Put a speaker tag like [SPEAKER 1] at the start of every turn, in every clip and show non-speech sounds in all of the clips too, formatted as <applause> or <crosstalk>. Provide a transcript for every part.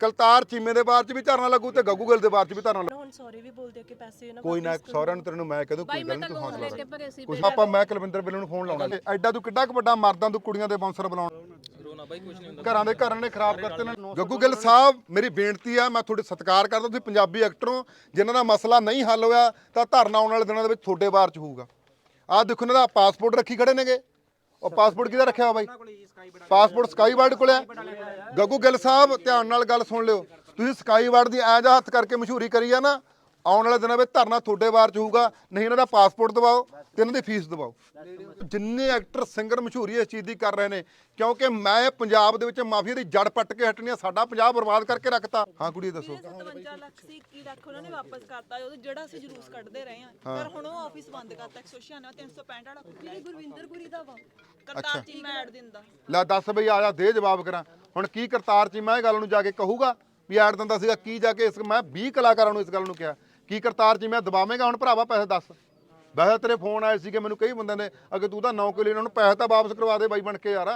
[SPEAKER 1] ਕਲਤਾਰ ਚੀਮੇ ਦੇ ਬਾਰ ਚ ਵੀ ਧਰਨਾ ਲੱਗੂ ਤੇ ਗੱਗੂ ਗਿੱਲ ਦੇ ਬਾਰ ਚ ਵੀ ਧਰਨਾ ਲੱਗੂ।
[SPEAKER 2] ਹੁਣ ਸੌਰੀ ਵੀ ਬੋਲਦੇ ਆ ਕਿ ਪੈਸੇ ਨਾ
[SPEAKER 1] ਕੋਈ ਨਾ। ਸਹੁਰਿਆਂ ਨੂੰ ਤੇਰੇ ਨੂੰ ਮੈਂ ਕਹਦੂ ਕੋਈ ਗੱਲ ਨਹੀਂ
[SPEAKER 3] ਤਾਂ
[SPEAKER 1] ਹੌਸਲਾ ਰੱਖ ਕੁਛ ਆਪਾਂ ਮੈਂ ਕੁਲਵਿੰਦਰ ਬਿੱਲ ਨੂੰ ਫੋਨ ਲਾਉਣਾ ਐਡਾ ਤੂੰ ਕਿੱਡਾ ਕੁ ਵੱਡਾ ਮਰਦਾਂ ਤੂੰ ਕੁੜੀਆਂ ਦੇ ਬਾਉਂਸਰ ਬੁਲਾਉਣਾ
[SPEAKER 4] ਰੋਣਾ ਬਾਈ ਕੁਝ ਨਹੀਂ ਹੁੰਦਾ।
[SPEAKER 1] ਘਰਾਂ ਦੇ ਘਰਾਂ ਨੇ ਖਰਾਬ ਕਰਤੇ ਨੇ। ਗੱਗੂ ਗਿੱਲ ਸਾਹਿਬ ਮੇਰੀ ਬੇਨਤੀ ਆ ਮੈਂ ਤੁਹਾਡੇ ਸਤਿਕਾਰ ਕਰਦਾ ਤੁਸੀਂ ਪੰਜਾਬੀ ਐਕਟਰ ਹੋ ਜਿਨ੍ਹਾਂ ਦਾ ਮਸਲਾ ਨਹੀਂ ਹੱਲ ਹੋਇਆ ਤਾਂ ਧਰਨਾ ਆਉਣ ਵਾਲੇ ਦਿਨਾਂ ਦੇ ਵਿੱਚ ਤੁਹਾਡੇ ਬਾਰ ਚ ਹੋਊਗਾ। ਆਹ ਦੇਖੋ ਇਹਨਾਂ ਦਾ ਪਾਸਪੋਰਟ ਰੱਖੀ ਖੜੇ ਨੇਗੇ। ਉਹ ਪਾਸਪੋਰਟ ਕਿਹਦਾ ਰੱਖਿਆ ਹੋਇਆ ਬਾਈ? ਪਾਸਪੋਰਟ ਸਕਾਈ ਵਾਰਡ ਕੋਲ ਹੈ ਗੱਗੂ ਗਿੱਲ ਸਾਹਿਬ, ਧਿਆਨ ਨਾਲ ਗੱਲ ਸੁਣ ਲਿਓ। ਤੁਸੀਂ ਸਕਾਈ ਵਾਰਡ ਦੀ ਐ ਜਾ ਹੱਥ ਕਰਕੇ ਮਸ਼ਹੂਰੀ ਕਰੀ ਆ ਨਾ ਆਉਣ ਵਾਲੇ ਦਿਨਾਂ ਵਿੱਚ ਧਰਨਾ ਤੁਹਾਡੇ ਵਾਰ ਚ ਹੋਊਗਾ ਨਹੀਂ ਇਹਨਾਂ ਦਾ ਪਾਸਪੋਰਟ ਦਿਵਾਓ ਤੇ ਇਹਨਾਂ ਦੀ ਫੀਸ ਦਿਵਾਓ ਜਿੰਨੇ ਐਕਟਰ ਸਿੰਗਰ ਮਸ਼ਹੂਰੀ ਇਸ ਚੀਜ਼ ਦੀ ਕਰ ਰਹੇ ਨੇ ਕਿਉਂਕਿ ਮੈਂ ਪੰਜਾਬ ਦੇ ਵਿੱਚ ਮਾਫੀਆ ਦੀ ਜੜ ਪੱਟ ਕੇ ਹਟਣੀ ਆ ਸਾਡਾ ਪੰਜਾਬ ਬਰਬਾਦ ਕਰਕੇ ਰੱਖਤਾ। ਹਾਂ ਕੁੜੀ ਦੱਸੋ।
[SPEAKER 5] 57 ਲੱਖ ਸੀ 21 ਲੱਖ ਉਹਨਾਂ ਨੇ ਵਾਪਸ ਕਰਤਾ ਉਹ ਜਿਹੜਾ ਅਸੀਂ ਜਲੂਸ ਕੱਢਦੇ ਰਹੇ ਆ ਪਰ ਹੁਣ ਉਹ ਆਫਿਸ ਬੰਦ ਕਰਤਾ 196 365 ਵਾਲਾ ਜਿਹੜੇ ਗੁਰਵਿੰਦਰ ਗੁਰੀ ਦਾ ਵਾ ਕਰਤਾਰ ਜੀ ਮੈਂ ਐਡ ਦਿੰਦਾ।
[SPEAKER 1] ਲੈ ਦੱਸ ਬਈ ਆ ਜਾ ਦੇ ਜਵਾਬ ਕਰਾਂ। ਹੁਣ ਕੀ ਕਰਤਾਰ ਚੀਮਾ ਇਹ ਗੱਲ ਨੂੰ ਜਾ ਕੇ ਕਹੂਗਾ ਵੀ ਐਡ ਦਿੰਦਾ ਸੀਗਾ ਕੀ ਜਾ ਕੇ ਇਸ ਮੈਂ 20 ਕਲਾਕਾਰਾਂ ਨੂੰ ਇਸ ਗੱਲ ਨੂੰ ਕਿਹਾ। ਕੀ ਕਰਤਾਰ ਚੀਮਾ ਦਬਾਵੇਂਗਾ ਹੁਣ ਭਰਾਵਾ ਪੈਸੇ ਦੱਸ? ਵੈਸੇ ਤੇਰੇ ਫੋਨ ਆਏ ਸੀਗੇ ਮੈਨੂੰ ਕਈ ਬੰਦਿਆਂ ਨੇ ਅਗੇ ਤੂੰ ਤਾਂ ਨੌ ਕਿਲੋ ਇਹਨਾਂ ਨੂੰ ਪੈਸੇ ਤਾਂ ਵਾਪਸ ਕਰਵਾ ਦੇ ਬਾਈ ਬਣ ਕੇ ਯਾਰ।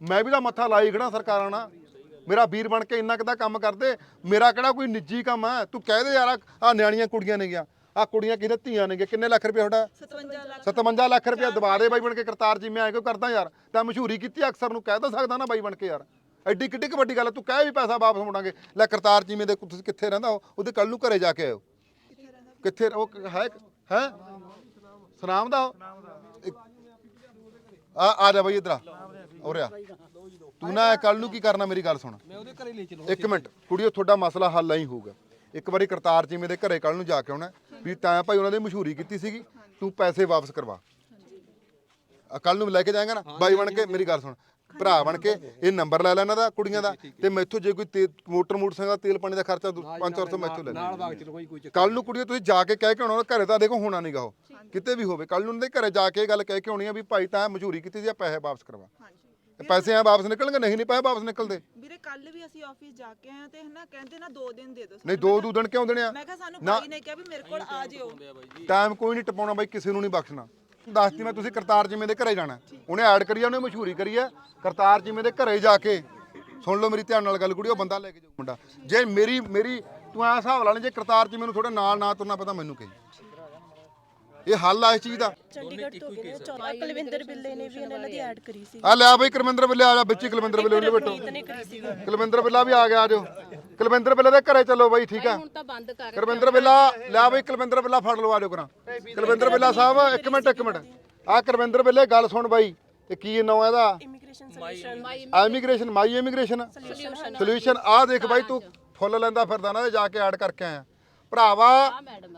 [SPEAKER 1] ਮੈਂ ਵੀ ਤਾਂ ਮੱਥਾ ਲਾਈ ਖੜਾ ਸਰਕਾਰਾਂ ਨਾਲ। ਮੇਰਾ ਵੀਰ ਬਣ ਕੇ ਇੰਨਾ ਕਿਦਾ ਕੰਮ ਕਰਦੇ। ਮੇਰਾ ਕਿਹੜਾ ਕੋਈ ਨਿੱਜੀ ਕੰਮ ਹੈ? ਤੂੰ ਕਹਿ ਦੇ ਯਾਰ ਆ ਨਿਆਣੀਆਂ ਕੁੜੀਆਂ ਨੇ ਗਿਆ। ਆ ਕੁੜੀਆਂ ਕਿਹਦੇ ਧੀਆਂ ਨੇਗੇ ਕਿੰਨੇ ਲੱਖ ਰੁਪਏ ਤੁਹਾਡਾ?
[SPEAKER 5] 57 ਲੱਖ।
[SPEAKER 1] 57 ਲੱਖ ਰੁਪਏ ਦਬਾ ਦੇ ਬਾਈ ਬਣ ਕੇ ਕਰਤਾਰ ਜੀ ਮੈਂ ਐ ਕਿਉਂ ਕਰਦਾ ਯਾਰ? ਤਾਂ ਮਸ਼ਹੂਰੀ ਕੀਤੀ ਅਕਸਰ ਨੂੰ ਕਹਿ ਤਾਂ ਸਕਦਾ ਨਾ ਬਾਈ ਬਣ ਕੇ ਯਾਰ। ਐਡੀ ਕਿੱਡੀ ਕੁ ਵੱਡੀ ਗੱਲ ਤੂੰ ਕਹਿ ਵੀ ਪੈਸਾ ਵਾਪਸ ਮੋੜਾਂਗੇ। ਲੈ ਕਰਤਾਰ ਜੀ ਤੁਸੀਂ ਕਿੱਥੇ ਰਹਿੰਦਾ ਉਹ ਉਹਦੇ ਕੱਲ ਨੂੰ ਘਰੇ ਜਾ ਕੇ ਆਇਓ। ਕਿੱਥੇ ਉਹ ਕ- ਹੈ ਹੈ? ਸਨਾਮ ਦਾ ਉਹ? ਇੱਕ- ਆ ਆ ਜਾ ਬਾਈ ਇਧਰ ਆ। ਉਰੇ ਆ। ਤੂੰ ਨਾ ਕੱਲ ਨੂੰ ਕੀ ਕਰਨਾ ਮੇਰੀ ਗੱਲ ਸੁਣ।
[SPEAKER 4] ਮੈਂ ਉਹਦੇ ਘਰੇ ਲੈ ਚਲੋ।
[SPEAKER 1] ਇੱਕ ਮਿੰਟ। ਕੁੜੀਓ ਤੁਹਾਡਾ ਮਸਲਾ ਹੱਲ ਨਹੀਂ ਹੋਊਗਾ। ਇੱਕ ਵਾਰੀ ਕਰਤਾਰ ਚੀਮੇ ਦੇ ਘਰੇ ਕੱਲ ਨੂੰ ਜਾ ਕੇ ਆਉਣਾ ਵੀ ਤਾਂ ਭਾਈ ਉਹਨਾਂ ਦੀ ਮਸ਼ਹੂਰੀ ਕੀਤੀ ਸੀਗੀ ਤੂੰ ਪੈਸੇ ਵਾਪਸ ਕਰਵਾ। ਕੱਲ ਨੂੰ ਲੈ ਕੇ ਜਾਏਗਾ ਨਾ? ਬਾਈ ਬਣ ਕੇ ਮੇਰੀ ਗੱਲ ਸੁਣ। ਭਰਾ ਬਣ ਕੇ ਇਹ ਨੰਬਰ ਲੈ ਲੈ ਇਹਨਾਂ ਦਾ ਕੁੜੀਆਂ ਦਾ। ਤੇ ਮੈਥੋਂ ਜੇ ਕੋਈ ਤੇ- ਮੋਟਰ ਮੋਟਰਸਾਈਕਲ ਦਾ ਤੇਲ ਪਾਣੀ ਦਾ ਖਰਚਾ 500 ਮੈਥੋਂ ਲੈ
[SPEAKER 4] ਨਾਲ
[SPEAKER 1] ਲੈ
[SPEAKER 4] ਬਾਗ ਚਲੋ ਕੋਈ ਕੋਈ ਚੱਕਰ
[SPEAKER 1] ਕੱਲ ਨੂੰ ਕੁੜੀਓ ਤੁਸੀਂ ਜਾ ਕੇ ਕਹਿ ਕੇ ਆਉਣਾ ਘਰੇ ਤਾਂ ਦੇਖੋ ਹੋਣਾ ਨਹੀਂਗਾ ਉਹ। ਕਿਤੇ ਵੀ ਹੋਵੇ ਕੱਲ ਨੂੰ ਉਹਨਾਂ ਦੇ ਘਰੇ ਜਾ ਕੇ ਇਹ ਗੱਲ ਕਹਿ ਕੇ ਆਉਣੀ ਆ ਵੀ ਭਾਈ ਤਾਂ ਮਸ਼ਹੂਰੀ ਕੀਤੀ ਸੀ ਆ ਪੈਸੇ ਵਾਪਸ ਕਰਵਾ।
[SPEAKER 5] ਹਾਂਜੀ।
[SPEAKER 1] ਤੇ ਪੈਸੇ ਆ ਵਾਪਸ ਨਿਕਲਣਗੇ? ਨਹੀਂ ਨਹੀਂ ਪੈਸੇ ਵਾਪਸ ਨਿਕਲਦੇ।
[SPEAKER 5] ਵੀਰੇ ਕੱਲ ਵੀ ਅਸੀਂ ਆਫਿਸ ਜਾ ਕੇ ਆਏ ਤੇ ਹਨਾ ਕਹਿੰਦੇ ਨਾ 2 ਦਿਨ ਦੇ ਦਿਓ
[SPEAKER 1] ਨਹੀਂ ਦੋ ਦੋ ਦਿਨ ਕਿਉਂ ਦੇਣੇ ਆ?
[SPEAKER 5] ਮੈਂ ਕਿਹਾ ਸਾਨੂੰ
[SPEAKER 1] ਨਾ।
[SPEAKER 5] ਭਾਈ ਨੇ ਕਿਹਾ ਵੀ ਮੇਰੇ ਕੋਲ ਆ ਜਿਓ।
[SPEAKER 1] ਟਾਈਮ ਕੋਈ ਨਹੀਂ ਟਪਾਉਣਾ ਬਾਈ ਕਿਸੇ ਨੂੰ ਨਹੀਂ ਬਖਸ਼ਣਾ। ਦੱਸਤੀ ਮੈਂ ਤੁਸੀਂ ਕਰਤਾਰ ਜਿਵੇਂ ਦੇ ਘਰੇ ਜਾਣਾ। ਉਹਨੇ ਐਡ ਕਰੀ ਆ ਉਹਨੇ ਮਸ਼ਹੂਰੀ ਕਰੀ ਆ ਕਰਤਾਰ ਜਿਵੇਂ ਦੇ ਘਰੇ ਜਾ ਕੇ। ਸੁਣ ਲਓ ਮੇਰੀ ਧਿਆਨ ਨਾਲ ਗੱਲ ਕੁੜੀ ਉਹ ਬੰਦਾ ਲੈ ਕੇ ਜਾਊ ਮੁੰਡਾ। ਜੇ ਮੇਰੀ ਮੇਰੀ ਤੂੰ ਐ ਹਿਸਾਬ ਲਾ ਲੈ ਜੇ ਕਰਤਾਰ ਜੀ ਮੈਨੂੰ ਥੋੜੇ ਨਾਲ ਨਾ ਤੁਰਨਾ ਪਤਾ ਮੈਨੂੰ ਕਹੀ। ਇਹ ਹੱਲ ਆ ਇਸ ਚੀਜ਼ ਦਾ।
[SPEAKER 2] ਚੰਡੀਗੜ੍ਹ ਤੋਂ ਗਏ ਨੇ ਚੌਥਾ ਕੁਲਵਿੰਦਰ ਬਿੱਲੇ ਨੇ ਵੀ ਇਹਨਾਂ ਦੀ ਐਡ ਕਰੀ ਸੀ।
[SPEAKER 1] ਆ ਲੈ ਬਈ ਕੁਲਵਿੰਦਰ ਬਿੱਲੇ ਆ ਜਾ ਵਿੱਚ ਹੀ ਕੁਲਵਿੰਦਰ ਬਿੱਲੇ ਉਹਨੇ ਬੈਠੋ।
[SPEAKER 2] ਨੇ
[SPEAKER 1] ਕੁਲਵਿੰਦਰ ਬਿੱਲਾ ਵੀ ਆ ਗਿਆ ਆਜੋ ਕੁਲਵਿੰਦਰ ਬਿੱਲੇ ਦੇ ਘਰੇ ਚੱਲੋ ਬਾਈ ਠੀਕ ਆ।
[SPEAKER 3] ਹੁਣ ਤਾਂ ਬੰਦ ਕਰ
[SPEAKER 1] ਕੁਲਵਿੰਦਰ ਬਿੱਲਾ ਲੈ ਬਈ ਕੁਲਵਿੰਦਰ ਬਿੱਲਾ ਫੜ ਲਓ ਆਜੋ ਕਰਾਂ ਕੁਲਵਿੰਦਰ ਬਿੱਲਾ ਸਾਹਿਬ ਇੱਕ ਮਿੰਟ ਇੱਕ ਮਿੰਟ। ਆ ਕੁਲਵਿੰਦਰ ਬਿੱਲੇ ਗੱਲ ਸੁਣ ਬਾਈ ਇਹ ਕੀ ਨਾਂ ਇਹਦਾ?
[SPEAKER 2] Immigration. Solution
[SPEAKER 1] immigration my immigration. Solution ਆ ਦੇਖ ਬਾਈ ਤੂੰ ਫੁੱਲ ਲੈਂਦਾ ਫਿਰਦਾ ਨਾ ਤੇ ਜਾ ਕੇ ਐਡ ਕਰਕੇ ਆਇਆ। ਭਰਾਵਾ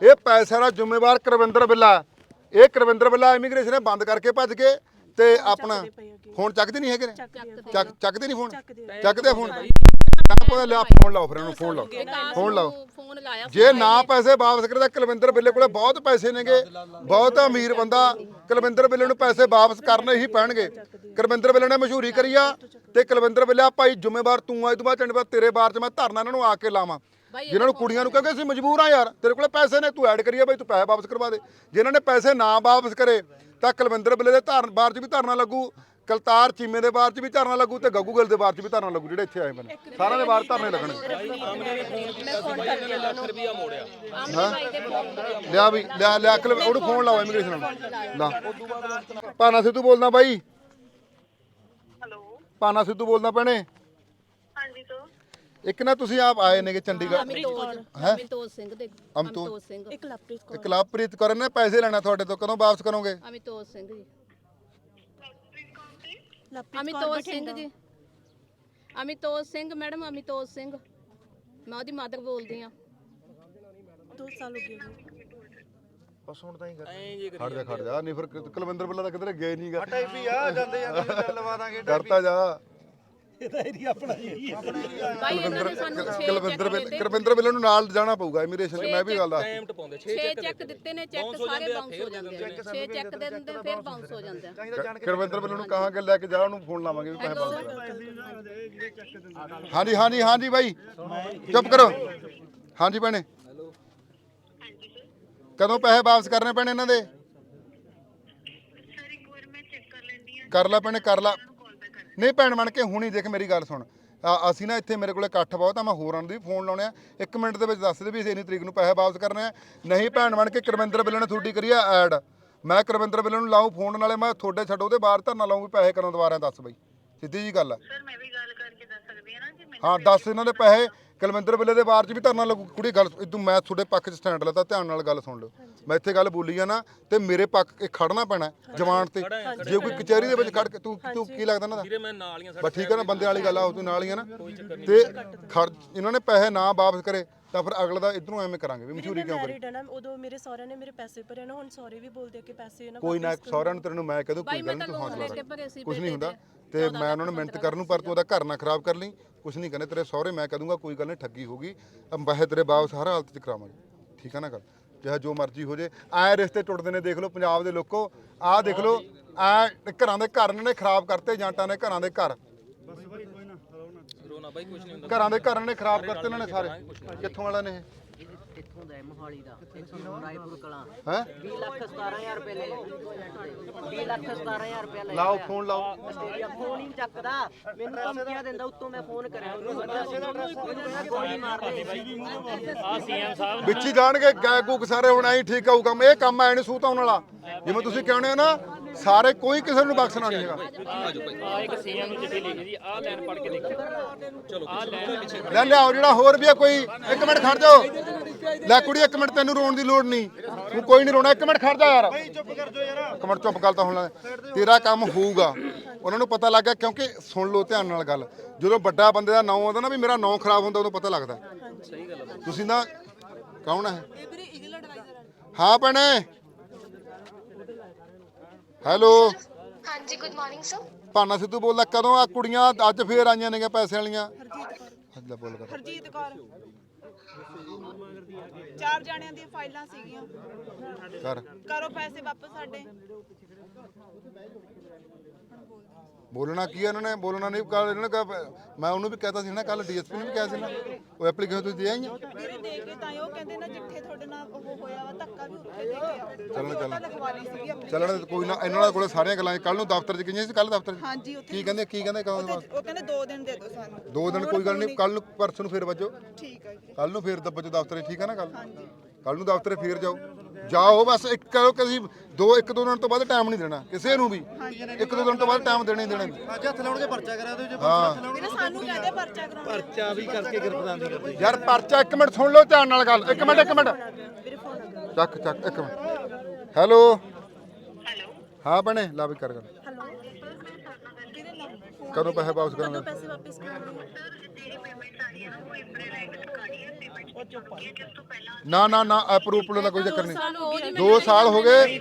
[SPEAKER 1] ਇਹ ਪੈਸੇ ਦਾ ਜ਼ਿੰਮੇਵਾਰ ਕਰਵਿੰਦਰ ਬਿੱਲਾ। ਹੈ। ਇਹ ਕਰਵਿੰਦਰ ਬਿੱਲਾ ਇਮੀਗ੍ਰੇਸ਼ਨ ਬੰਦ ਕਰਕੇ ਭੱਜ ਕੇ ਤੇ ਆਪਣਾ ਫੋਨ ਚੱਕਦੇ ਨਹੀਂ ਹੈਗੇ ਨੇ? ਚੱਕ ਚੱਕਦੇ ਨਹੀਂ ਫੋਨ? ਚੱਕਦੇ ਫੋਨ? ਆਪਾਂ ਲਿਆ ਫੋਨ ਲਾਓ ਫਿਰ ਇਹਨੂੰ ਫੋਨ ਲਾਓ। ਫੋਨ ਲਾਓ।
[SPEAKER 3] ਫੋਨ ਲਾਇਆ
[SPEAKER 1] ਜੇ ਨਾ ਪੈਸੇ ਵਾਪਸ ਕਰੇ ਤਾਂ ਕੁਲਵਿੰਦਰ ਬਿੱਲੇ ਕੋਲੇ ਬਹੁਤ ਪੈਸੇ ਨੇਗੇ। ਬਹੁਤ ਅਮੀਰ ਬੰਦਾ। ਕੁਲਵਿੰਦਰ ਬਿੱਲੇ ਨੂੰ ਪੈਸੇ ਵਾਪਸ ਕਰਨੇ ਹੀ ਪੈਣਗੇ। ਕੁਲਵਿੰਦਰ ਬਿੱਲੇ ਨੇ ਮਸ਼ਹੂਰੀ ਕਰੀ ਆ ਤੇ ਕੁਲਵਿੰਦਰ ਬਿੱਲੇ ਭਾਈ ਜ਼ਿੰਮੇਵਾਰ ਤੂੰ ਆ ਇਹ ਤੋਂ ਬਾਅਦ ਚੰਡੀਗੜ੍ਹ ਤੇਰੇ ਬਾਰ ਚ ਮੈਂ ਧਰਨਾ ਇਹਨਾਂ ਨੂੰ ਆ ਕੇ ਲਾਵਾਂ। ਜਿਨ੍ਹਾਂ ਨੂੰ ਕੁੜੀਆਂ ਨੂੰ ਕਹਿੰਦੇ ਅਸੀਂ ਮਜਬੂਰ ਆ ਯਾਰ ਤੇਰੇ ਕੋਲੇ ਪੈਸੇ ਨੇ ਤੂੰ ਐਡ ਕਰੀਏ ਬਈ ਤੂੰ ਪੈਸੇ ਵਾਪਸ ਕਰਵਾ ਦੇ। ਜਿਨ੍ਹਾਂ ਨੇ ਪੈਸੇ ਨਾ ਵਾਪਸ ਕਰੇ ਤਾਂ ਕੁਲਵਿੰਦਰ ਬਿੱਲੇ ਦੇ ਧਰਨ ਬਾਰ ਚ ਵੀ ਧਰਨਾ ਲੱਗੂ ਕਲਤਾਰ ਚੀਮੇ ਦੇ ਬਾਰ ਚ ਵੀ ਧਰਨਾ ਲੱਗੂ ਤੇ ਗੱਗੂ ਗਿੱਲ ਦੇ ਬਾਰ ਚ ਵੀ ਧਰਨਾ ਲੱਗੂ ਜਿਹੜੇ ਇੱਥੇ ਆਏ ਬਨੇ ਸਾਰਿਆਂ ਦੇ ਬਾਰ ਧਰਨੇ ਲੱਗਣੇ।
[SPEAKER 2] ਫੋਨ
[SPEAKER 1] ਲਿਆ ਵੀ ਲਿਆ ਲਿਆ ਕਲ ਉਹਨੂੰ ਫੋਨ ਲਾਓ ਇਮੀਗ੍ਰੇਸ਼ਨ ਨੂੰ। ਲਾ ਪਾਨਾ ਸਿੱਧੂ ਬੋਲਦਾ ਬਾਈ।
[SPEAKER 6] ਹੈਲੋ।
[SPEAKER 1] ਪਾਨਾ ਸਿੱਧੂ ਬੋਲਦਾ ਭੈਣੇ। ਇੱਕ ਨਾ ਤੁਸੀਂ ਆਪ ਆਏ ਨੇਗੇ ਚੰਡੀਗੜ੍ਹ। ਹੈਂ?
[SPEAKER 3] ਅਮਿਤੋਜ ਸਿੰਘ ਦੇ
[SPEAKER 1] ਅਮਿਤੋਜ।
[SPEAKER 3] ਸਿੰਘ।
[SPEAKER 2] ਇੱਕ ਲਵਪ੍ਰੀਤ ਕੌਰ।
[SPEAKER 1] ਇੱਕ ਲਵਪ੍ਰੀਤ ਕਰਨ ਨੇ ਪੈਸੇ ਲੈਣਾ ਤੁਹਾਡੇ ਤੋਂ ਕਦੋਂ ਵਾਪਸ ਕਰੋਗੇ?
[SPEAKER 3] ਅਮਿਤੋਜ ਸਿੰਘ ਜੀ।
[SPEAKER 2] ਲਵਪ੍ਰੀਤ ਕੌਰ
[SPEAKER 3] ਅਮਿਤੋਜ ਸਿੰਘ। ਜੀ। ਅਮਿਤੋਜ ਸਿੰਘ ਮੈਡਮ ਅਮਿਤੋਜ ਸਿੰਘ। ਮੈਂ ਉਹਦੀ ਮਦਰ ਬੋਲਦੀ ਆ
[SPEAKER 2] ਦੋ ਸਾਲ ਹੋ ਗਏ ਹੋਏ।
[SPEAKER 4] ਐਂ ਜੇ
[SPEAKER 1] ਖੜ ਜਾ ਖੜ ਜਾ। ਨਹੀਂ ਫਿਰ ਕੁਲਵਿੰਦਰ ਬੱਲਾ ਤਾਂ ਕਿਧਰੇ ਗਏ ਨਹੀਂਗਾ
[SPEAKER 7] ਵੀ ਆ ਜਾਂਦੇ ਜਾਂਦੇ <laughs> ਚੱਲ ਲਵਾ ਦਾਂਗੇ
[SPEAKER 1] ਕਰਤਾ ਜਾ।
[SPEAKER 3] ਭਾਈ ਇਹਨਾਂ ਨੇ ਸਾਨੂੰ 6
[SPEAKER 1] ਕੁਲਵਿੰਦਰ ਬਿੱਲ ਕੁਲਵਿੰਦਰ ਬਿੱਲੇ ਨੂੰ ਨਾਲ ਜਾਣਾ ਪਊਗਾ ਇਮੀਗ੍ਰੇਸ਼ਨ ਤੇ ਮੈਂ ਵੀ ਗੱਲ ਆ
[SPEAKER 4] ਟਾਈਮ ਟਪਾਉਂਦੇ 6
[SPEAKER 3] 6 ਚੈੱਕ ਦਿੱਤੇ ਨੇ ਚੈੱਕ ਸਾਰੇ ਬਾਉਂਸ ਹੋ ਜਾਂਦੇ ਨੇ। 6 ਚੈੱਕ ਦੇ ਦਿੰਦੇ ਫਿਰ ਬਾਉਂਸ ਹੋ ਜਾਂਦੇ ਆ।
[SPEAKER 1] ਕੁਲਵਿੰਦਰ ਬਿੱਲੇ ਨੂੰ ਕਹਾਂਗੇ ਲੈ ਕੇ ਜਾ ਉਹਨੂੰ ਫੋਨ ਲਾਵਾਂਗੇ ਵੀ ਪੈਸੇ ਵਾਪਸ ਕਰ ਹਾਂਜੀ ਹਾਂਜੀ ਹਾਂਜੀ ਬਾਈ। ਚੁੱਪ ਕਰੋ। ਹਾਂਜੀ ਭੈਣੇ। ਕਦੋਂ ਪੈਸੇ ਵਾਪਸ ਕਰਨੇ ਪੈਣੇ ਇਹਨਾਂ ਦੇ?
[SPEAKER 6] ਸਰ ਇੱਕ ਵਾਰ ਮੈਂ ਚੈੱਕ ਕਰ ਹਾਂ।
[SPEAKER 1] ਲੈ ਭੈਣੇ ਕਰ ਲੈ। ਨਹੀਂ ਭੈਣ ਬਣ ਕੇ ਹੁਣੀ ਦੇਖ ਮੇਰੀ ਗੱਲ ਸੁਣ। ਅਸੀਂ ਨਾ ਇੱਥੇ ਮੇਰੇ ਕੋਲੇ ਇਕੱਠ ਬਹੁਤ ਆ ਮੈਂ ਹੋਰਾਂ ਨੂੰ ਵੀ ਫੋਨ ਲਾਉਣੇ ਆ। ਇੱਕ ਮਿੰਟ ਦੇ ਵਿੱਚ ਦੱਸ ਦੇ ਵੀ ਅਸੀਂ ਇੰਨੀ ਤਰੀਕ ਨੂੰ ਪੈਸੇ ਵਾਪਸ ਕਰਨੇ ਆ। ਨਹੀਂ ਭੈਣ ਬਣ ਕੇ ਕਰਮਿੰਦਰ ਬਿੱਲ ਨੇ ਤੁਹਾਡੀ ਕਰੀ ਆ ਐਡ। ਮੈਂ ਕਰਮਿੰਦਰ ਬਿੱਲ ਨੂੰ ਲਾਉਂ ਫੋਨ ਨਾਲੇ ਮੈਂ ਤੁਹਾਡੇ ਛੱਡੋ ਉਹਦੇ ਬਾਹਰ ਧਰਨਾ ਲਾਉਂ ਵੀ ਪੈਸੇ ਕਦੋਂ ਦੁਬਾਰਾ ਦੱਸ ਬਈ। ਸਿੱਧੀ ਜੀ ਗੱਲ ਆ।
[SPEAKER 6] ਸਰ ਮੈਂ ਵੀ ਗੱਲ ਕਰਕੇ ਦੱਸ ਸਕਦੀ ਹਾਂ ਨਾ ਕਿ ਮੈਨੂੰ
[SPEAKER 1] ਹਾਂ ਦੱਸ ਇਹਨਾਂ ਦੇ ਪੈਸੇ ਕੁਲਵਿੰਦਰ ਬਿੱਲੇ ਦੇ ਬਾਰ ਚ ਵੀ ਧਰਨਾ ਲੱਗੂ ਕੁੜੀ ਗੱਲ ਇਦੋਂ ਮੈਂ ਤੁਹਾਡੇ ਪੱਖ 'ਚ ਸਟੈਂਡ ਲੈਤਾ ਧਿਆਨ ਨਾਲ ਗੱਲ ਸੁਣ ਲਓ। ਮੈਂ ਇੱਥੇ ਗੱਲ ਬੋਲੀ ਆ ਨਾ ਤੇ ਮੇਰੇ ਪੱਖ ਇਹ ਖੜਨਾ ਪੈਣਾ ਜਵਾਨ ਤੇ। ਜੇ ਕੋਈ ਕਚਹਿਰੀ ਦੇ ਵਿੱਚ ਖੜ ਕੇ ਤੂੰ ਤੂੰ ਕੀ ਲੱਗਦਾ ਦਾ?
[SPEAKER 4] ਵੀਰੇ ਮੈਂ ਨਾਲ ਹੀ ਆ
[SPEAKER 1] ਬਸ ਠੀਕ ਹੈ ਨਾ ਬੰਦੇ ਵਾਲੀ ਗੱਲ ਆ ਉਹ ਤੂੰ ਨਾਲ ਹੀ ਆ ਨਾ। ਤੇ ਖੜ ਇਹਨਾਂ ਨੇ ਪੈਸੇ ਨਾ ਵਾਪਸ ਕਰੇ ਤਾਂ ਫਿਰ ਅਗਲੇ ਦਾ ਇਧਰੋਂ ਐਵੇਂ ਕਰਾਂਗੇ ਵੀ ਮਸ਼ਹੂਰੀ ਕਿਉਂ ਕਰੀ?
[SPEAKER 2] ਨਾ ਉਦੋਂ ਮੇਰੇ ਸਹੁਰਿਆਂ ਨੇ ਮੇਰੇ ਪੈਸੇ ਭਰੇ ਨਾ ਹੁਣ ਸਹੁਰੇ ਵੀ ਬੋਲਦੇ ਆ ਕਿ ਪੈਸੇ ਨਾ
[SPEAKER 1] ਕੋਈ ਨਾ ਸਹੁਰਿਆਂ ਨੂੰ ਤੈਨੂੰ ਮੈਂ ਕਹਦੂ ਕੋਈ ਗੱਲ ਨਹੀਂ ਤੂੰ ਹੌਸਲਾ ਕੁਝ ਨਹੀਂ ਹੁੰਦਾ ਤੇ। ਮੈਂ ਉਹਨਾਂ ਨੂੰ ਮਿਹਨਤ ਕਰਨ ਨੂੰ ਪਰ ਤੂੰ ਉਹਦਾ ਘਰ ਨਾ ਖਰਾਬ ਕਰ ਲਈ ਕੁਝ ਨਹੀਂ ਕਹਿੰਦੇ ਤੇਰੇ ਸਹੁਰੇ ਮੈਂ ਕਹ ਦੂੰਗਾ ਕੋਈ ਗੱਲ ਨਹੀਂ ਠੱਗੀ ਹੋਗੀ ਅੰਬਾਹੇ ਤੇਰੇ ਵਾਪਸ ਹਰ ਹਾਲਤ 'ਚ ਕਰਾਵਾਂਗੇ। ਠੀਕ ਆ ਨਾ ਗੱਲ? ਚਾਹੇ ਜੋ ਮਰਜ਼ੀ ਹੋ ਜੇ। ਐ ਰਿਸ਼ਤੇ ਟੁੱਟਦੇ ਨੇ ਦੇਖ ਲਓ ਪੰਜਾਬ ਦੇ ਲੋਕੋ। ਆਹ ਦੇਖ ਲਓ ਐ ਘਰਾਂ ਦੇ ਘਰ ਇਹਨਾਂ ਨੇ ਖਰਾਬ ਕਰਤੇ ਜਾਂਟਾਂ ਨੇ ਘਰਾਂ ਦੇ ਘਰ।
[SPEAKER 4] ਰੋਣਾ। ਬਾਈ ਕੁਝ ਨਹੀਂ ਹੁੰਦਾ।
[SPEAKER 1] ਘਰਾਂ ਦੇ ਘਰ ਨੇ ਖਰਾਬ ਕਰਤੇ ਇਹਨਾਂ ਨੇ ਸਾਰੇ। ਕਿੱਥੋਂ ਵਾਲਾ ਨੇ
[SPEAKER 8] ਮੋਹਾਲੀ ਦਾ 109 ਰਾਏਪੁਰ ਕਲਾਂ।
[SPEAKER 1] ਇਹ ਹੈ?
[SPEAKER 8] 20 ਲੱਖ 17000 ਰੁਪਏ ਲੈ ਲਏ 20 ਲੱਖ 17000 ਰੁਪਏ ਲੈ
[SPEAKER 1] ਲਾਓ ਫੋਨ ਲਾਓ।
[SPEAKER 8] ਆਸਟ੍ਰੇਲੀਆ ਫੋਨ ਹੀ ਨੀ ਚੱਕਦਾ। ਮੈਨੂੰ ਧਮਕੀਆਂ ਦਿੰਦਾ ਉੱਤੋਂ ਮੈਂ ਫੋਨ ਕਰਿਆ। ਉਹਨੂੰ ਬੰਦਾ ਸੀ ਮੈਨੂੰ ਕਹਿੰਦਾ ਗੋਲੀ ਮਾਰ ਦੇ
[SPEAKER 1] ਵਿੱਚ ਹੀ ਜਾਣਗੇ ਗੈ ਗੁੱਕ ਸਾਰੇ ਹੁਣ ਐਂ ਠੀਕ ਆਊ ਕੰਮ। ਇਹ ਕੰਮ ਐ ਨਹੀਂ ਸੂਤ ਆਉਣ ਵਾਲਾ। ਜਿਵੇਂ ਤੁਸੀਂ ਕਹਿੰਦੇ ਹੋ ਨਾ ਸਾਰੇ ਕੋਈ ਕਿਸੇ ਨੂੰ ਬਖਸ਼ਣਾ ਨਹੀਂ ਹੈਗਾ
[SPEAKER 9] ਆ ਇੱਕ ਸੀਐਮ ਨੂੰ ਚਿੱਠੀ ਲਿਖੀ ਦੀ ਆਹ ਲਾਈਨ ਪੜ੍ਹ ਕੇ ਦੇਖੋ ਚਲੋ ਆਹ ਲਾਈਨ
[SPEAKER 1] ਲੈ ਲਿਆਓ ਜਿਹੜਾ ਹੋਰ ਵੀ ਆ ਕੋਈ ਇੱਕ ਮਿੰਟ ਖੜ ਜਾਓ। ਲੈ ਕੁੜੀ ਇੱਕ ਮਿੰਟ ਤੈਨੂੰ ਰੋਣ ਦੀ ਲੋੜ ਨਹੀਂ। ਤੂੰ ਕੋਈ ਨਹੀਂ ਰੋਣਾ ਇੱਕ ਮਿੰਟ ਖੜ ਜਾ ਯਾਰ।
[SPEAKER 7] ਚੁੱਪ ਕਰ ਜਾਓ ਯਾਰ।
[SPEAKER 1] ਇੱਕ ਮਿੰਟ ਚੁੱਪ ਕਰ ਤਾਂ ਹੁਣ ਲੈ। ਤੇਰਾ ਕੰਮ ਹੋਊਗਾ। ਉਹਨਾਂ ਨੂੰ ਪਤਾ ਲੱਗ ਗਿਆ ਕਿਉਂਕਿ ਸੁਣ ਲਓ ਧਿਆਨ ਨਾਲ ਗੱਲ। ਜਦੋਂ ਵੱਡਾ ਬੰਦੇ ਦਾ ਨਾਂ ਆਉਂਦਾ ਨਾ ਵੀ ਮੇਰਾ ਨਾਂ ਖਰਾਬ ਹੁੰਦਾ ਉਦੋਂ ਪਤਾ ਲੱਗਦਾ। ਸਹੀ ਗੱਲ ਤੁਸੀਂ ਨਾ ਕੌਣ ਹੈ? ਹਾਂ ਭੈਣੇ। ਹੈਲੋ।
[SPEAKER 6] ਹਾਂਜੀ good morning sir
[SPEAKER 1] Bhana Sidhu ਬੋਲਦਾ ਕਦੋਂ ਆ ਕੁੜੀਆਂ? ਅੱਜ ਫੇਰ ਆਈਆਂ ਨੇਗੀਆਂ ਪੈਸੇ ਵਾਲੀਆਂ। ਅੱਜ ਲੈ ਬੋਲ ਕਰ।
[SPEAKER 5] ਹਰਜੀਤ ਕੌਰ। ਚਾਰ ਜਾਣਿਆਂ ਦੀਆਂ ਫਾਈਲਾਂ ਸੀਗੀਆਂ।
[SPEAKER 1] ਕਰ।
[SPEAKER 5] ਕਰੋ ਪੈਸੇ ਵਾਪਸ ਸਾਡੇ।
[SPEAKER 1] ਬੋਲਣਾ ਕੀ ਹੈ ਇਹਨਾਂ ਨੇ? ਬੋਲਣਾ ਨਹੀਂ ਕੱਲ ਇਹਨਾਂ ਨੇ ਕਿਹਾ ਮੈਂ ਉਹਨੂੰ ਵੀ ਕਹਿਤਾ ਸੀ ਨਾ ਕੱਲ ਡੀਐਸਪੀ ਨੂੰ ਵੀ ਕਿਹਾ ਸੀ ਨਾ ਉਹ ਐਪਲੀਕੇਸ਼ਨ ਤੁਸੀਂ ਦੇ ਆਈਆਂ?
[SPEAKER 5] ਵੀਰੇ ਦੇ ਕੇ ਤਾਂ ਹੀ ਉਹ ਕਹਿੰਦੇ ਨਾ ਜਿੱਥੇ ਤੁਹਾਡੇ ਨਾਲ ਉਹ ਹੋਇਆ ਵਾ ਧੱਕਾ ਵੀ ਉੱਥੇ ਦੇ ਕੇ ਆਓ।
[SPEAKER 1] ਚੱਲਣ ਚੱਲਣ
[SPEAKER 5] ਲਗਵਾ ਲਈ ਸੀਗੀ ਆਪਣੀ।
[SPEAKER 1] ਚੱਲਣ ਦੇ ਕੋਈ ਨਾ ਇਹਨਾਂ ਦੇ ਕੋਲੇ ਸਾਰੀਆਂ ਗੱਲਾਂ ਕੱਲ ਨੂੰ ਦਫ਼ਤਰ 'ਚ ਗਈਆਂ ਸੀ ਕੱਲ ਦਫ਼ਤਰ 'ਚ?
[SPEAKER 5] ਹਾਂਜੀ ਉੱਥੇ
[SPEAKER 1] ਕੀ ਕਹਿੰਦੇ ਕੀ ਕਹਿੰਦੇ ਕਦੋਂ
[SPEAKER 5] ਉੱਥੇ ਉਹ ਕਹਿੰਦੇ 2 ਦਿਨ ਦੇ ਦਿਓ ਸਾਨੂੰ।
[SPEAKER 1] ਦੋ ਦਿਨ ਕੋਈ ਗੱਲ ਨਹੀਂ ਕੱਲ ਨੂੰ ਪਰਸੋਂ ਨੂੰ ਫੇਰ ਵੱਜੋ।
[SPEAKER 5] ਠੀਕ ਹੈ ਜੀ।
[SPEAKER 1] ਕੱਲ ਨੂੰ ਫੇਰ ਦੱਬਜੋ ਦਫ਼ਤਰੇ ਠੀਕ ਹੈ ਨਾ ਕੱਲ ਕੱਲ ਨੂੰ ਦਫ਼ਤਰੇ ਫੇਰ ਜਾਓ। ਜਾਓ ਬਸ ਇੱਕ ਕਰੋ ਕਿ ਅਸੀਂ ਦੋ ਇੱਕ ਦੋ ਦਿਨ ਤੋਂ ਬਾਅਦ ਟਾਈਮ ਨਹੀਂ ਦੇਣਾ ਕਿਸੇ ਨੂੰ ਵੀ। ਇੱਕ ਦੋ ਦਿਨ ਤੋਂ ਬਾਅਦ ਟਾਈਮ ਦੇਣਾ ਹੀ ਦੇਣਾ।
[SPEAKER 7] ਅੱਜ ਹੱਥ ਲਾਉਣਗੇ ਪਰਚਾ ਕਰਾ ਦਿਓ ਜੇ
[SPEAKER 1] ਹਾਂ।
[SPEAKER 5] ਵੀਰੇ ਸਾਨੂੰ ਕਹਿੰਦੇ ਪਰਚਾ ਕਰਾਉਣਾ।
[SPEAKER 7] ਪਰਚਾ ਵੀ ਕਰਕੇ ਗ੍ਰਿਫਤਾਰ ਨਹੀਂ ਕਰਦੇ।
[SPEAKER 1] ਯਾਰ ਪਰਚਾ ਇੱਕ ਮਿੰਟ ਸੁਣ ਲਓ ਧਿਆਨ ਨਾਲ ਗੱਲ। ਇੱਕ ਮਿੰਟ ਇੱਕ ਮਿੰਟ। ਚੱਕ ਚੱਕ ਇੱਕ ਮਿੰਟ। ਹੈਲੋ
[SPEAKER 6] ਹੈਲੋ
[SPEAKER 1] ਹਾਂ ਬਣੇ ਲਾ ਵੀ ਕਰ ਗੱਲ। ਕਦੋਂ ਪੈਸੇ ਵਾਪਸ ਕਰਾਂਗੇ?
[SPEAKER 2] ਪੈਸੇ ਵਾਪਸ ਕਰਾਂਗੇ
[SPEAKER 6] ਸਰ ਜਿਹੜੀ ਪੇਮੈਂਟ ਆ? ਰਹੀ ਹੈ ਨਾ ਉਹ ਅਪ੍ਰੈਲ ਐਂਡ ਤੱਕ ਹੈ ਪੇਮੈਂਟ ਤੋਂ ਪਹਿਲਾਂ
[SPEAKER 1] ਨਾ ਨਾ ਨਾ ਅਪਰੂਵਲ ਦਾ ਕੋਈ ਚੱਕਰ ਨਹੀਂ
[SPEAKER 3] ਸਾਲ ਹੋ ਗਏ।
[SPEAKER 1] ਦੋ ਸਾਲ ਹੋ ਗਏ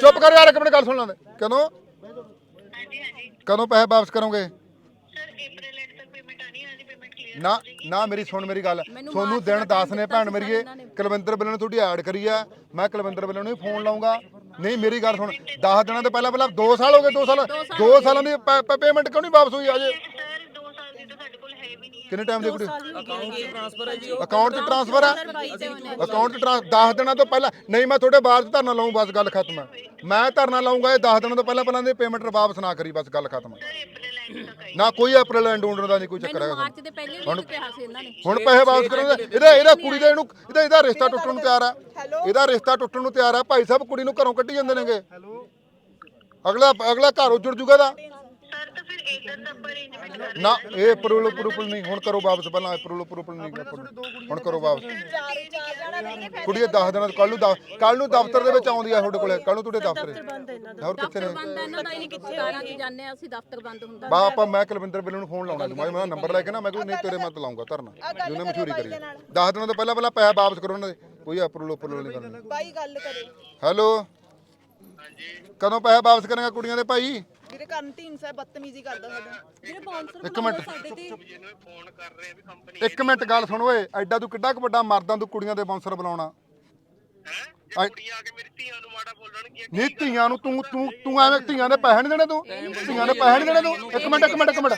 [SPEAKER 1] ਚੁੱਪ ਕਰ ਯਾਰ ਇੱਕ ਮਿੰਟ ਗੱਲ ਸੁਣ ਲੈਂਦੇ। ਕਦੋਂ?
[SPEAKER 6] ਹਾਂਜੀ ਹਾਂਜੀ।
[SPEAKER 1] ਕਦੋਂ ਪੈਸੇ ਵਾਪਸ ਕਰੋਗੇ
[SPEAKER 6] ਸਰ ਅਪ੍ਰੈਲ ਐਂਡ ਤੱਕ ਪੇਮੈਂਟ ਆਣੀ ਹੈ ਜੀ ਪੇਮੈਂਟ ਕਲੀਅਰ
[SPEAKER 1] ਨਾ ਨਾ ਮੇਰੀ ਸੁਣ ਮੇਰੀ ਗੱਲ। ਤੁਹਾਨੂੰ ਦਿਨ 10 ਨੇ ਭੈਣ ਮੇਰੀਏ ਕੁਲਵਿੰਦਰ ਬਿੱਲ ਨੇ ਤੁਹਾਡੀ ਐਡ ਕਰੀ ਆ ਮੈਂ ਕੁਲਵਿੰਦਰ ਬਿੱਲ ਨੂੰ ਹੀ ਫੋਨ ਲਾਉਂਗਾ। ਨਹੀਂ ਮੇਰੀ ਗੱਲ ਸੁਣ 10 ਦਿਨਾਂ ਤੋਂ ਪਹਿਲਾਂ ਪਹਿਲਾਂ 2 ਸਾਲ ਹੋ ਗਏ 2 ਸਾਲ 2 ਸਾਲਾਂ ਦੀ ਪੇਮੈਂਟ ਕਿਉਂ ਨਹੀਂ ਵਾਪਸ ਹੋਈ ਅਜੇ
[SPEAKER 6] ਸਰ 2 ਸਾਲ ਦੀ ਤਾਂ ਸਾਡੇ ਕੋਲ ਹੈ ਵੀ ਨਹੀਂ
[SPEAKER 1] ਕਿੰਨੇ ਟਾਈਮ ਦੀ ਕੁੜੀ
[SPEAKER 4] ਟ੍ਰਾਂਸਫਰ ਹੈ ਜੀ
[SPEAKER 1] ਅਕਾਊਂਟ 'ਚ ਟ੍ਰਾਂਸਫਰ ਆ ਅਕਾਊਂਟ 'ਚ ਟ੍ਰਾਂਸ 10 ਦਿਨਾਂ ਤੋਂ ਪਹਿਲਾਂ ਨਹੀਂ ਮੈਂ ਤੁਹਾਡੇ ਬਾਅਦ 'ਚ ਧਰਨਾ ਲਾਉਂ ਬਸ ਗੱਲ ਖਤਮ ਹੈ। ਮੈਂ ਧਰਨਾ ਲਾਉਂਗਾ ਇਹ 10 ਦਿਨਾਂ ਤੋਂ ਪਹਿਲਾਂ ਪਹਿਲਾਂ ਦੀ ਪੇਮੈਂਟ ਵਾਪਸ ਨਾ ਕਰੀ ਬਸ ਗੱਲ ਖਤਮ ਹੈ। ਨਾ ਕੋਈ ਅਪ੍ਰੈਲ ਐਂਡ ਉਂਡਣ ਦਾ ਨਹੀਂ ਕੋਈ ਚੱਕਰ ਹੈਗਾ
[SPEAKER 3] ਮਾਰਚ ਦੇ ਪਹਿਲੇ ਵੀ ਕਿਹਾ ਸੀ ਇਹਨਾਂ ਨੇ।
[SPEAKER 1] ਹੁਣ ਪੈਸੇ ਵਾਪਸ ਕਰੋਗੇ ਇਹਦਾ ਇਹਦਾ ਕੁੜੀ ਦਾ ਇਹਨੂੰ ਇਹਦਾ ਇਹਦਾ ਰਿਸ਼ਤਾ ਟੁੱਟਣ ਨੂੰ ਤਿਆਰ ਆ ਇਹਦਾ ਰਿਸ਼ਤਾ ਟੁੱਟਣ ਨੂੰ ਤਿਆਰ ਆ ਭਾਈ ਸਾਹਿਬ ਕੁੜੀ ਨੂੰ ਘਰੋਂ ਕੱਢੀ ਜਾਂਦੇ ਨੇਗੇ। ਅਗਲਾ ਅਗਲਾ ਘਰ ਉਜੜ ਜੂਗਾ ਦਾ ਨਾ ਇਹ ਅਪਰੂਵਲ ਅਪਰੂਵਲ ਨਹੀਂ ਹੁਣ ਕਰੋ ਵਾਪਸ ਪਹਿਲਾਂ ਅਪਰੂਵਲ ਅਪਰੂਵਲ ਨਹੀਂ approval। ਹੁਣ ਕਰੋ ਵਾਪਸ।
[SPEAKER 5] ਚਾਰ ਚਾਰ ਜਾਣਾ ਨਹੀਂ
[SPEAKER 1] ਕੁੜੀ 10 ਦਿਨਾਂ ਕੱਲ ਨੂੰ ਕੱਲ ਨੂੰ ਦਫ਼ਤਰ ਦੇ ਵਿੱਚ ਆਉਂਦੀ ਆ ਤੁਹਾਡੇ ਕੋਲੇ ਕੱਲ ਨੂੰ ਤੁਹਾਡੇ ਦਫ਼ਤਰ
[SPEAKER 2] ਦਫ਼ਤਰ। ਬੰਦ ਹੈ ਇਹਨਾਂ ਦਾ।
[SPEAKER 1] ਹੋਰ ਕਿੱਥੇ ਨੇ?
[SPEAKER 3] ਬੰਦ ਇਹਨਾਂ ਦਾ ਹੀ ਨਹੀਂ ਕਿੱਥੇ 17 ਚ ਜਾਂਦੇ ਆ ਅਸੀਂ ਦਫ਼ਤਰ ਬੰਦ ਹੁੰਦਾ।
[SPEAKER 1] ਬਾ ਆਪਾਂ ਮੈਂ ਕੁਲਵਿੰਦਰ ਬਿੱਲ ਨੂੰ ਫੋਨ ਲਾਉਣਾ ਜਮਾ ਮੈਂ ਨੰਬਰ ਲੈ ਕੇ ਨਾ ਮੈਂ ਕੋਈ ਨਹੀਂ ਤੇਰੇ ਮਤ ਲਾਉਂਗਾ ਧਰਨਾ। ਜਿਹਨੇ ਮਸ਼ਹੂਰੀ ਕਰੀ 10 ਦਿਨਾਂ ਤੋਂ ਪਹਿਲਾਂ ਪਹਿਲਾਂ ਪੈਸਾ ਵਾਪਸ ਕਰੋ ਉਹਨਾਂ ਦੇ। ਕੋਈ ਅਪਰੂਵਲ ਅਪਰੂਵਲ ਨਹੀਂ ਕਰਨਾ।
[SPEAKER 5] ਬਾਈ ਗੱਲ ਕਰੇ
[SPEAKER 1] ਹੈਲੋ। ਕਦੋਂ ਪੈਸਾ ਵਾਪਸ ਕਰਾਂਗਾ ਕੁੜੀਆਂ ਦੇ ਭਾਈ?
[SPEAKER 5] ਵੀਰੇ ਕਰਨ ਧੀਨ ਸਾਹਿਬ ਬਦਤਮੀਜ਼ੀ ਕਰਦਾ ਸਾਡਾ। ਵੀਰੇ ਬਾਉਂਸਰ
[SPEAKER 1] ਇੱਕ ਮਿੰਟ।
[SPEAKER 5] ਸਾਡੇ ਤੇ
[SPEAKER 6] ਫੋਨ ਕਰ ਰਹੇ ਆ ਵੀ ਕੰਪਨੀ
[SPEAKER 1] ਇੱਕ ਮਿੰਟ ਗੱਲ ਸੁਣ ਓਏ ਐਡਾ ਤੂੰ ਕਿੱਡਾ ਕੁ ਵੱਡਾ ਮਰਦਾਂ ਤੂੰ ਕੁੜੀਆਂ ਦੇ ਬਾਉਂਸਰ ਬੁਲਾਉਣਾ
[SPEAKER 6] ਹੈ? ਕੁੜੀਆਂ ਆ ਕੇ ਮੇਰੀ ਧੀਆਂ ਨੂੰ ਮਾੜਾ ਬੋਲਣਗੀਆਂ
[SPEAKER 1] ਨਹੀਂ ਧੀਆਂ ਨੂੰ ਤੂੰ ਤੂੰ ਤੂੰ ਐਵੇਂ ਧੀਆਂ ਦੇ ਪੈਸੇ ਨਹੀਂ ਦੇਣੇ ਤੂੰ? ਧੀਆਂ ਦੇ ਪੈਸੇ ਨਹੀਂ ਦੇਣੇ ਤੂੰ? ਇੱਕ ਮਿੰਟ ਇੱਕ ਮਿੰਟ ਇੱਕ ਮਿੰਟ।